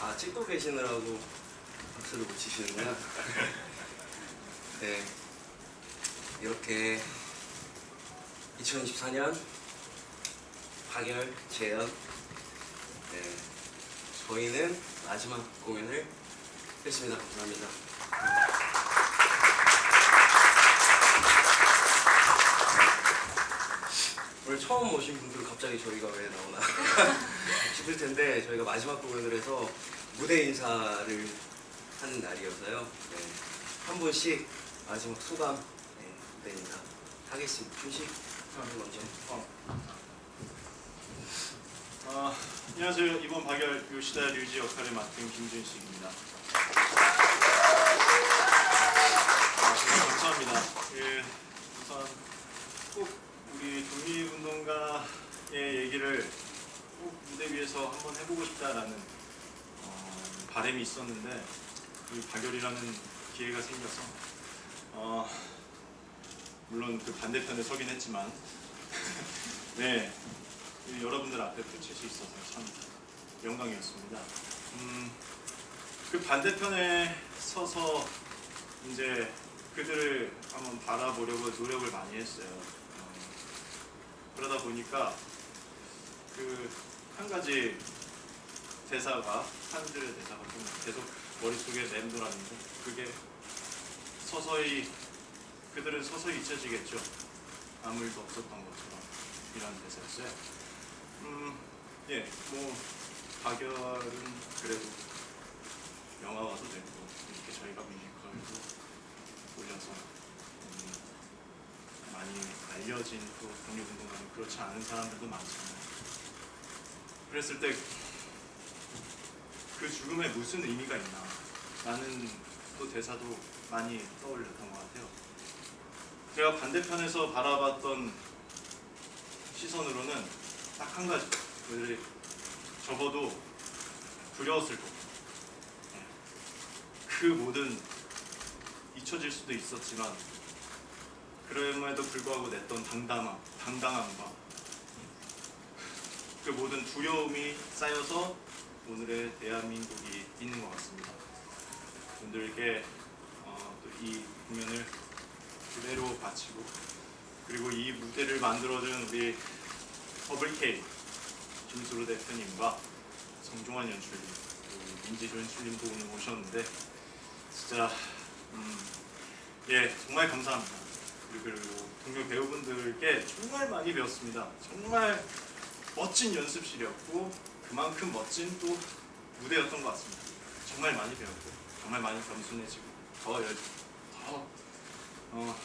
아 찍고 계시느라고 박수를 못 치시는구나. 네. 이렇게 2024년 박열 재현. 네. 저희는 마지막 공연을 했습니다. 감사합니다. 오늘 처음 오신 분들은 갑자기 저희가 왜 나오나 싶을 텐데 저희가 마지막 공연을 해서 무대 인사를 하는 날이어서요. 네. 한 분씩 마지막 소감 네, 무대 인사 하겠습니다. 준식 먼저. 어, 안녕하세요. 이번 박열 요시다 류지 역할을 맡은 김준식입니다. 아, 감사합니다. 그, 우선 꼭 우리 독립운동가의 얘기를 꼭 무대 위에서 한번 해보고 싶다라는 어, 바람이 있었는데 이 박열이라는 기회가 생겨서 어, 물론 그 반대편에 서긴 했지만 네이 여러분들 앞에 펼칠 수 있어서 참 영광이었습니다. 음, 그 반대편에 서서 이제 그들을 한번 바라보려고 노력을 많이 했어요. 어, 그러다 보니까 그 한 가지 대사가 한들의 대사가 좀 계속 머릿속에 맴돌았는데 그게 서서히 그들은 서서히 잊혀지겠죠. 아무 일도 없었던 것처럼 이런 대사였어요. 음, 예, 뭐 박열은 그래도 영화화도 됐고 이렇게 저희가 뮤지컬도 올려서 음, 많이 알려진 또 독립운동가는 그렇지 않은 사람들도 많잖아요. 그랬을 때 그 죽음에 무슨 의미가 있나 라는 또 대사도 많이 떠올렸던 것 같아요. 제가 반대편에서 바라봤던 시선으로는 딱 한 가지. 그들이 적어도 두려웠을 거고. 예. 그 모든 잊혀질 수도 있었지만 그럼에도 불구하고 냈던 당당함, 당당함과 그 모든 두려움이 쌓여서 오늘의 대한민국이 있는 것 같습니다. 분들께 어, 또이 공연을 그대로 바치고 그리고 이 무대를 만들어준 우리 더블K 김수로 대표님과 정종환 연출님 민지조 연출님도 오늘 오셨는데 진짜 음, 예 정말 감사합니다 그리고 동료 배우분들께 정말 많이 배웠습니다 정말 멋진 연습실이었고 그만큼 멋진 또 무대였던 것 같습니다 정말 많이 배웠고 정말 많이 겸손해지고 더, 열, 더 어,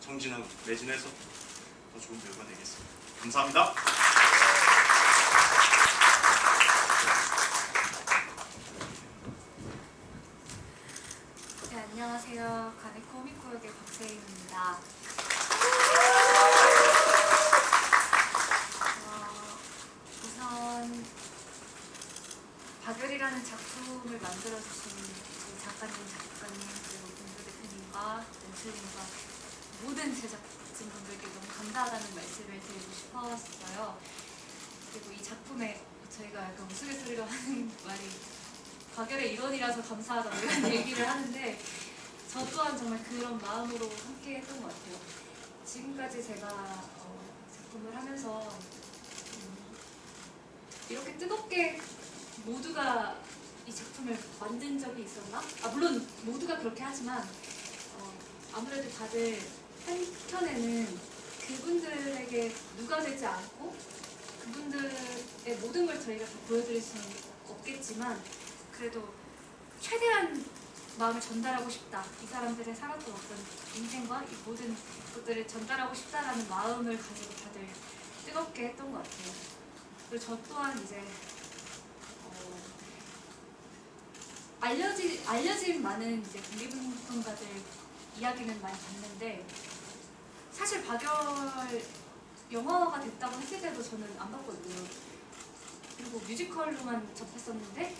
정진하고 매진해서 더 좋은 배우가 되겠습니다 감사합니다. 네, 안녕하세요. 가네 코미코역의 박세인입니다. 어, 우선 박열이라는 작품을 만들어주신 우리 작가님, 작가님, 그리고 김도 대표님과 연출님과 모든 제작진 분들께 너무 감사하다는 말씀을 드리고 싶었어요. 그리고 이 작품에 저희가 약간 우스갯소리로 하는 말이 박열의 일원이라서 감사하다 뭐 이런 얘기를 하는데 저 또한 정말 그런 마음으로 함께 했던 것 같아요. 지금까지 제가 어, 작품을 하면서 음, 이렇게 뜨겁게 모두가 이 작품을 만든 적이 있었나? 아 물론 모두가 그렇게 하지만 어, 아무래도 다들 한켠에는 그분들에게 누가 되지 않고 그분들의 모든 걸 저희가 다 보여드릴 수는 없겠지만 그래도 최대한 마음을 전달하고 싶다. 이 사람들의 살았던 어떤 인생과 이 모든 것들을 전달하고 싶다라는 마음을 가지고 다들 뜨겁게 했던 것 같아요. 그리고 저 또한 이제 어, 알려지 알려진 많은 이제 독립운동가들 이야기는 많이 봤는데 사실 박열 영화가 됐다고 했을 때도 저는 안 봤거든요. 그리고 뮤지컬로만 접했었는데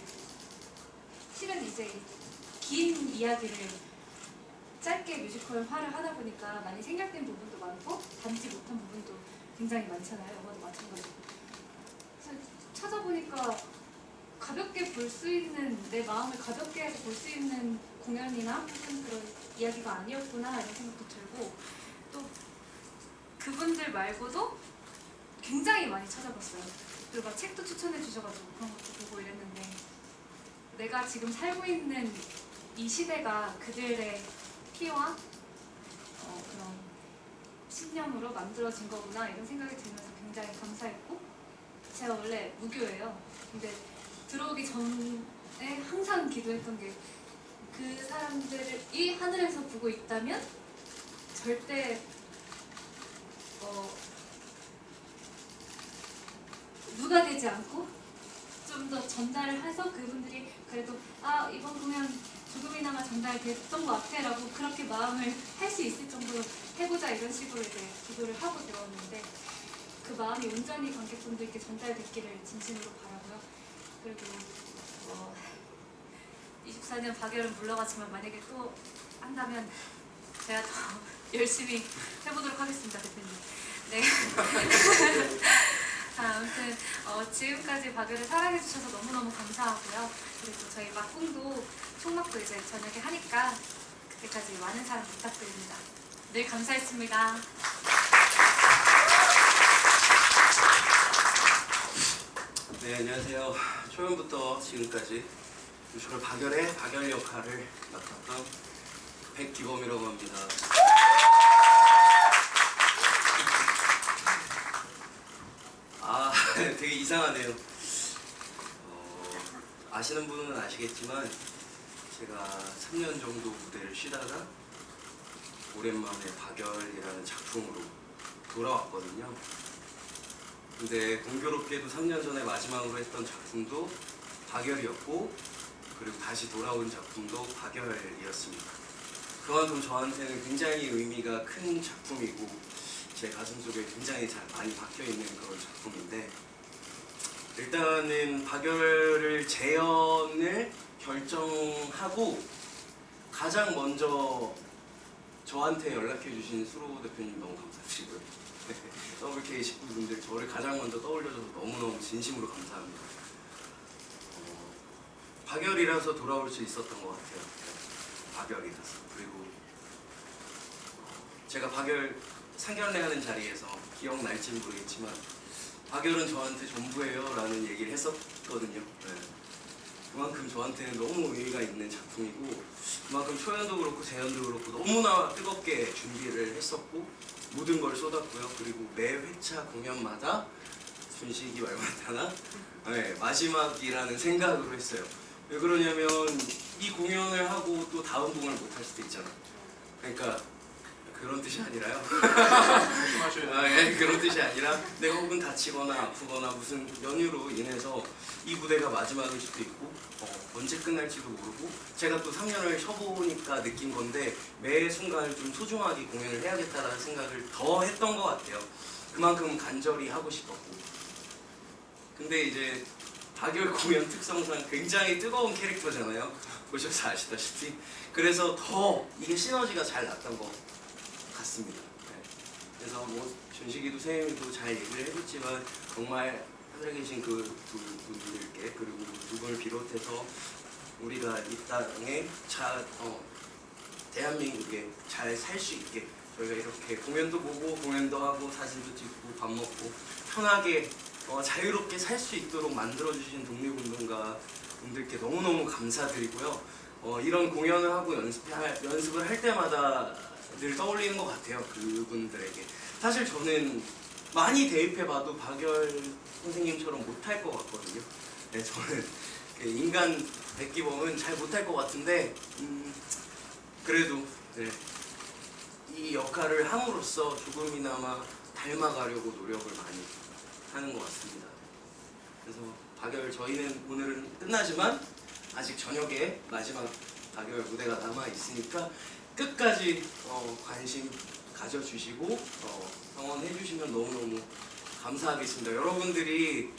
실은 이제 긴 이야기를 짧게 뮤지컬화를 하다 보니까 많이 생략된 부분도 많고 담지 못한 부분도 굉장히 많잖아요. 영화도 마찬가지고. 뭔가 가볍게 볼 수 있는 내 마음을 가볍게 볼 수 있는 공연이나 혹은 그런 이야기가 아니었구나 이런 생각도 들고 또 그분들 말고도 굉장히 많이 찾아봤어요. 그리고 막 책도 추천해 주셔가지고 그런 것도 보고 이랬는데 내가 지금 살고 있는 이 시대가 그들의 피와 어, 그런 신념으로 만들어진 거구나 이런 생각이 들면서 굉장히 감사했고 제가 원래 무교예요. 근데 들어오기 전에 항상 기도했던 게 그 사람들이 하늘에서 보고 있다면 절대 어, 누가 되지 않고 좀 더 전달을 해서 그분들이 그래도 아 이번 공연 조금이나마 전달됐던 것 같아라고 그렇게 마음을 할 수 있을 정도로 해보자 이런 식으로 이제 기도를 하고 들어왔는데 그 마음이 온전히 관객분들께 전달됐기를 진심으로 바라고요. 그리고 어, 24년 박열은 물러가지만 만약에 또 한다면 제가 더 열심히 해보도록 하겠습니다, 대표님. 네. 자, 아무튼 어, 지금까지 박열을 사랑해주셔서 너무너무 감사하고요. 그리고 저희 막공도 총막도 이제 저녁에 하니까 그때까지 많은 사랑 부탁드립니다. 늘 감사했습니다. 네, 안녕하세요. 초연부터 지금까지 뮤지컬 박열의 박열 역할을 맡았던 백기범이라고 합니다. 아, 되게 이상하네요. 어, 아시는 분은 아시겠지만 제가 3년 정도 무대를 쉬다가 오랜만에 박열이라는 작품으로 돌아왔거든요. 근데 공교롭게도 3년 전에 마지막으로 했던 작품도 박열이었고 그리고 다시 돌아온 작품도 박열이었습니다. 그만큼 저한테는 굉장히 의미가 큰 작품이고 제 가슴 속에 굉장히 잘 많이 박혀 있는 그런 작품인데 일단은 박열을 재연을 결정하고 가장 먼저 저한테 연락해 주신 수로 대표님 너무 감사드리고요. WK 식구분들 저를 가장 먼저 떠올려줘서 너무너무 진심으로 감사합니다. 어, 박열이라서 돌아올 수 있었던 것 같아요. 박열이라서 그리고 제가 박열 상견례 하는 자리에서 기억날지는 모르겠지만 박열은 저한테 전부예요 라는 얘기를 했었거든요. 네. 그만큼 저한테는 너무 의미가 있는 작품이고 그만큼 초연도 그렇고 재연도 그렇고 너무나 뜨겁게 준비를 했었고 모든 걸 쏟았고요. 그리고 매 회차 공연마다 순식이 말 못하나 네, 마지막이라는 생각으로 했어요. 왜 그러냐면 이 공연을 하고 또 다음 공연을 못 할 수도 있잖아. 그러니까 그런 뜻이 아니라요. 아, 예, 그런 뜻이 아니라 내가 혹은 다치거나 아프거나 무슨 연유로 인해서 이 무대가 마지막일 수도 있고 어, 언제 끝날지도 모르고 제가 또 3년을 쉬어보니까 느낀 건데 매 순간을 좀 소중하게 공연을 해야겠다라는 생각을 더 했던 것 같아요. 그만큼 간절히 하고 싶었고 근데 이제 박열 공연 특성상 굉장히 뜨거운 캐릭터잖아요. 보셔서 아시다시피 그래서 더 이게 시너지가 잘 났던 것 같습니다. 네. 그래서 뭐 준식이도 세임이도 잘 얘기를 해줬지만 정말 하늘에 계신 그 두 분들께 그리고 두 분을 비롯해서 우리가 이 땅에 자, 어, 대한민국에 잘 살 수 있게 저희가 이렇게 공연도 보고 공연도 하고 사진도 찍고 밥 먹고 편하게 어, 자유롭게 살 수 있도록 만들어주신 독립운동가 분들께 너무너무 감사드리고요. 어, 이런 공연을 하고 연습할, 연습을 할 때마다 늘 떠올리는 것 같아요. 그분들에게. 사실 저는 많이 대입해봐도 박열 선생님처럼 못할 것 같거든요. 네, 저는 그 인간 백기범은 잘 못할 것 같은데, 음, 그래도 네, 이 역할을 함으로써 조금이나마 닮아가려고 노력을 많이 하는 것 같습니다. 그래서 박열 저희는 오늘은 끝나지만 아직 저녁에 마지막 박열 무대가 남아 있으니까 끝까지 어, 관심 가져주시고 어, 성원해 주시면 너무너무 감사하겠습니다. 여러분들이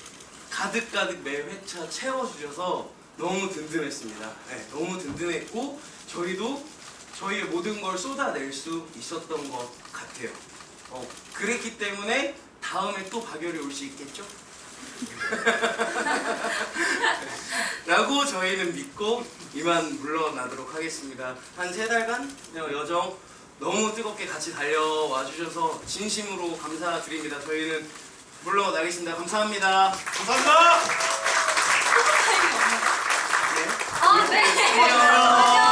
가득가득 매 회차 채워주셔서 너무 든든했습니다. 네, 너무 든든했고 저희도 저희의 모든 걸 쏟아낼 수 있었던 것 같아요. 어, 그랬기 때문에 다음에 또 박열이 올 수 있겠죠? 라고 저희는 믿고 이만 물러나도록 하겠습니다. 한 세 달간 여정 너무 뜨겁게 같이 달려와 주셔서 진심으로 감사드립니다. 저희는 물러나겠습니다. 감사합니다. 감사합니다. 네. 아, 네. 네. 안녕.